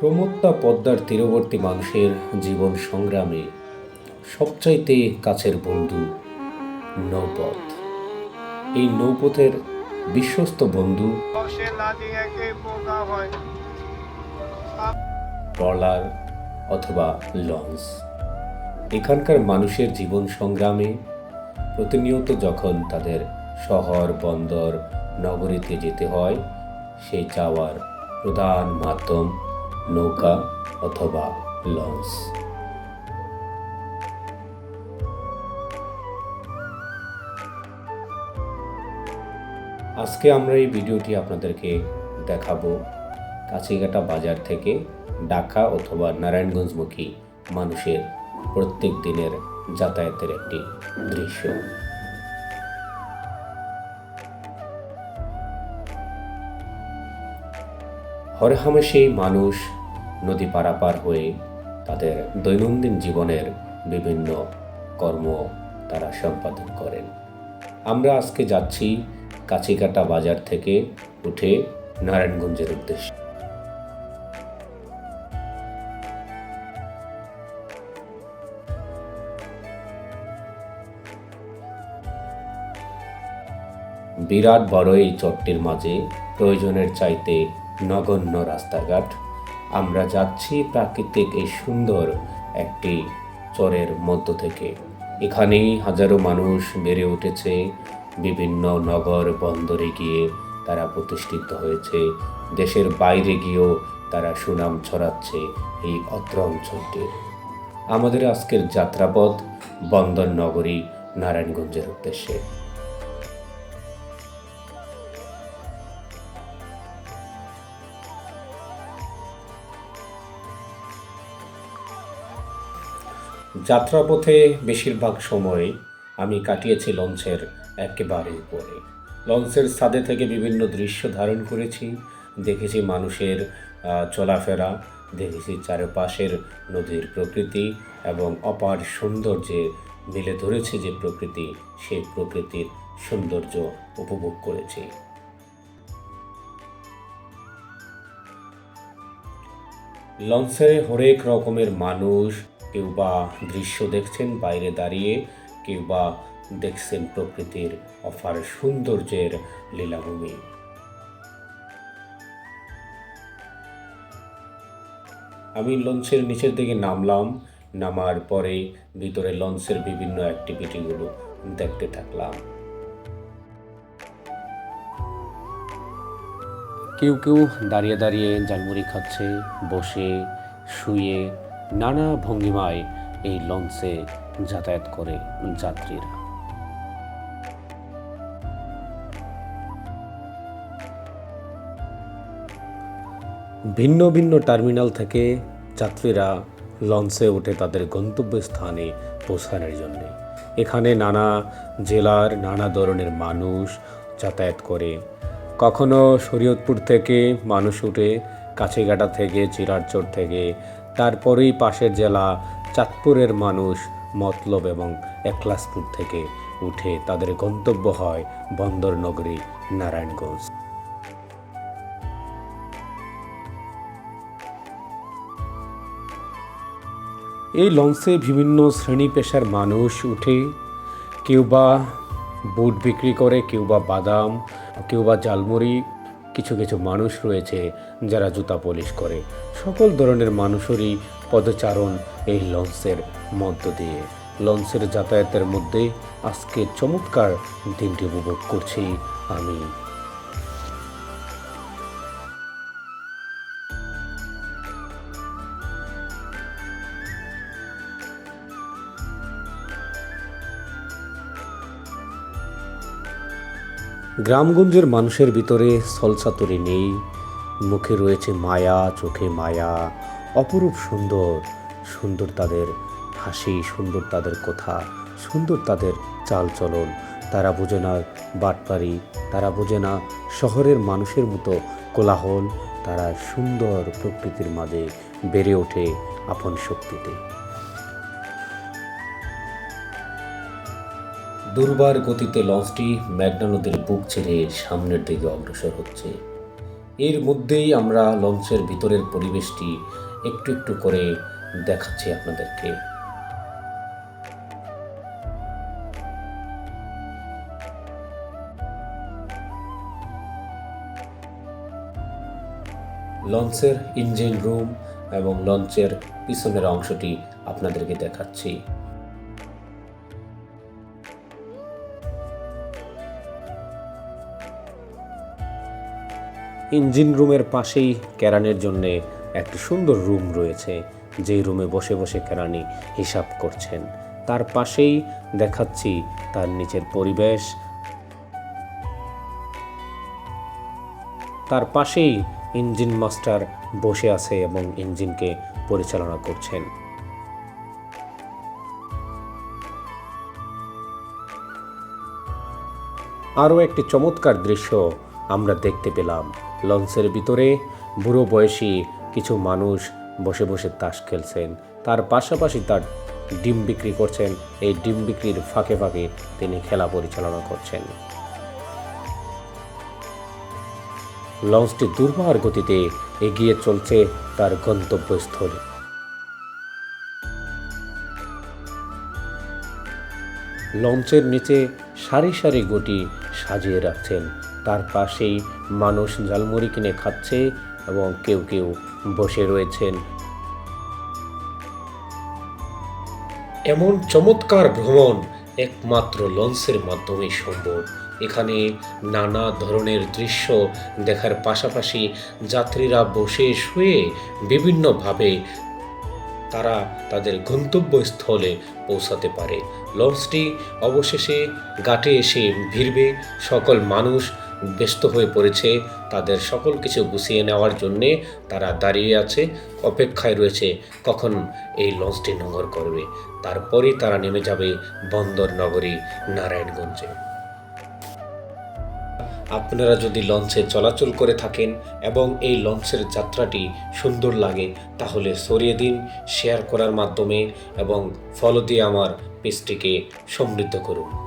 প্রমত্তা পদ্মার তীরবর্তী মানুষের জীবন সংগ্রামে সবচাইতে কাছের বন্ধু নৌপথ। এই নৌপথের বিশ্বস্ত বন্ধু ট্রলার অথবা লঞ্চ। এখানকার মানুষের জীবন সংগ্রামে প্রতিনিয়ত যখন তাদের শহর, বন্দর, নগরীতে যেতে হয়, সেই যাওয়ার প্রধান মাধ্যম নৌকা অথবা লঞ্চ। আজকে আমরা এই ভিডিওটি আপনাদেরকে দেখাবো কাছিঘাটা বাজার থেকে ঢাকা অথবা নারায়ণগঞ্জমুখী মানুষের প্রত্যেক দিনের যাতায়াতের একটি দৃশ্য। হরহামেশেই মানুষ নদী পারাপার হয়ে তাদের দৈনন্দিন জীবনের বিভিন্ন কর্ম তারা সম্পাদন করেন। আমরা আজকে যাচ্ছি কাছিকাটা বাজার থেকে উঠে নারায়ণগঞ্জের উদ্দেশ্যে। বিরাট বড় এই চটটির মাঝে প্রয়োজনের চাইতে নগণ্য রাস্তাঘাট আমরা যাচ্ছি প্রাকৃতিক এই সুন্দর একটি চরের মধ্য থেকে। এখানেই হাজারো মানুষ বেড়ে উঠেছে, বিভিন্ন নগর বন্দরে গিয়ে তারা প্রতিষ্ঠিত হয়েছে, দেশের বাইরে গিয়েও তারা সুনাম ছড়াচ্ছে এই অত্র অঞ্চলটির আমাদের আজকের যাত্রাপথ বন্দর নগরী, নারায়ণগঞ্জের উদ্দেশ্যে। যাত্রাপথে বেশিরভাগ সময় আমি কাটিয়েছি লঞ্চের একেবারে উপরে। লঞ্চের ছাদে থেকে বিভিন্ন দৃশ্য ধারণ করেছি। দেখেছি মানুষের চলাফেরা, দেখেছি চারপাশের নদীর প্রকৃতি এবং অপার সৌন্দর্যে মিলে ধরেছে যে প্রকৃতি সেই প্রকৃতির সৌন্দর্য উপভোগ করেছি। লঞ্চে হরেক রকমের মানুষ কেউ বা দৃশ্য দেখছেন, বাইরে দাঁড়িয়ে কেউ বা দেখছেন প্রকৃতির অফার সৌন্দর্যের লীলাভূমি। আমি লঞ্চের নিচের দিকে নামলাম, নামার পরে ভিতরে লঞ্চের বিভিন্ন অ্যাক্টিভিটিগুলো দেখতে থাকলাম। কেউ কেউ দাঁড়িয়ে দাঁড়িয়ে জালমুড়ি খাচ্ছে, বসে, শুয়ে নানা ভঙ্গিমায় এই লঞ্চে যাতায়াত করে যাত্রীরা। ভিন্ন ভিন্ন টার্মিনাল থেকে যাত্রীরা লঞ্চে উঠে তাদের গন্তব্যস্থানে পৌঁছানোর জন্য। এখানে নানা জেলার নানা ধরনের মানুষ যাতায়াত করে। কখনো শরীয়তপুর থেকে মানুষ উঠে কাছেঘাটা থেকে চিরারচর থেকে তারপরেই পাশের জেলা চাঁদপুরের মানুষ মতলব এবং একলাসপুর থেকে উঠে তাদের গন্তব্য হয় বন্দর নগরী নারায়ণগঞ্জ। এই লঞ্চে বিভিন্ন শ্রেণি পেশার মানুষ উঠে, কেউ বা বুট বিক্রি করে, কেউ বা বাদাম, কেউ বা জালমুড়ি কিছু কিছু মানুষ রয়েছে যারা জুতা পলিশ করে। সকল ধরনের মানুষেরই পদচারণ এই লঞ্চের মধ্য দিয়ে। লঞ্চের যাতায়াতের মধ্যে আজকে চমৎকার দিনটি উপভোগ করছি আমি। গ্রামগঞ্জের মানুষের ভিতরে সলসাতরি নেই। মুখে রয়েছে মায়া, চোখে মায়া। অপরূপ সুন্দর। সুন্দর তাদের হাসি, সুন্দর তাদের কথা, সুন্দর তাদের চালচলন। তারা বোঝে না বাটপারি তারা বোঝে না শহরের মানুষের মতো কোলাহল। তারা সুন্দর প্রকৃতির মাঝে বেড়ে ওঠে আপন শক্তিতে। দুর্বার গতিতে লঞ্চটি মেঘনা নদীর বুক ছেড়ে সামনের দিকে অগ্রসর হচ্ছে। এর মধ্যেই আমরা লঞ্চের ভিতরের পরিবেশটি একটু একটু করে দেখাচ্ছি আপনাদেরকে। লঞ্চের ইঞ্জিন রুম এবং লঞ্চের পিছনের অংশটি আপনাদেরকে দেখাচ্ছি। ইঞ্জিন রুমের পাশেই কেরানের জন্যে একটি সুন্দর রুম রয়েছে, যেই রুমে বসে বসে কেরানি হিসাব করছেন। তার পাশেই দেখাচ্ছি তার নিচের পরিবেশ। তার পাশেই ইঞ্জিন মাস্টার বসে আছে এবং ইঞ্জিনকে পরিচালনা করছেন। আরও একটি চমৎকার দৃশ্য আমরা দেখতে পেলাম। লঞ্চের ভিতরে বুড়ো বয়সী কিছু মানুষ বসে বসে তাস খেলছেন। তার পাশাপাশি তার ডিম বিক্রি করছেন। এই ডিম বিক্রির ফাঁকে ফাঁকে তিনি খেলা পরিচালনা করছেন। লঞ্চটি দুর্বার গতিতে এগিয়ে চলছে তার গন্তব্যস্থলে। লঞ্চের নিচে সারি সারি গুটি সাজিয়ে রাখছেন তার পাশেই মানুষ ঝালমুড়ি কিনে খাচ্ছে এবং কেউ কেউ বসে রয়েছেন। এমন চমৎকার ভ্রমণ একমাত্র লঞ্চের মাধ্যমে সম্ভব। এখানে নানা ধরনের দৃশ্য দেখার পাশাপাশি যাত্রীরা বসে শুয়ে বিভিন্নভাবে তারা তাদের গন্তব্যস্থলে পৌঁছাতে পারে। লঞ্চটি অবশেষে ঘাটে এসে ভিড়বে সকল মানুষ ব্যস্ত হয়ে পড়েছে তাদের সকল কিছু গুছিয়ে নেওয়ার জন্যে তারা দাঁড়িয়ে আছে, অপেক্ষায় রয়েছে কখন এই লঞ্চটি নোঙর করবে। তারপরেই তারা নেমে যাবে বন্দর নগরী নারায়ণগঞ্জে। আপনারা যদি লঞ্চে চলাচল করে থাকেন এবং এই লঞ্চের যাত্রাটি সুন্দর লাগে, তাহলে সরিয়ে দিন, শেয়ার করার মাধ্যমে এবং ফলো দিয়ে আমার পেজটিকে সমৃদ্ধ করুন।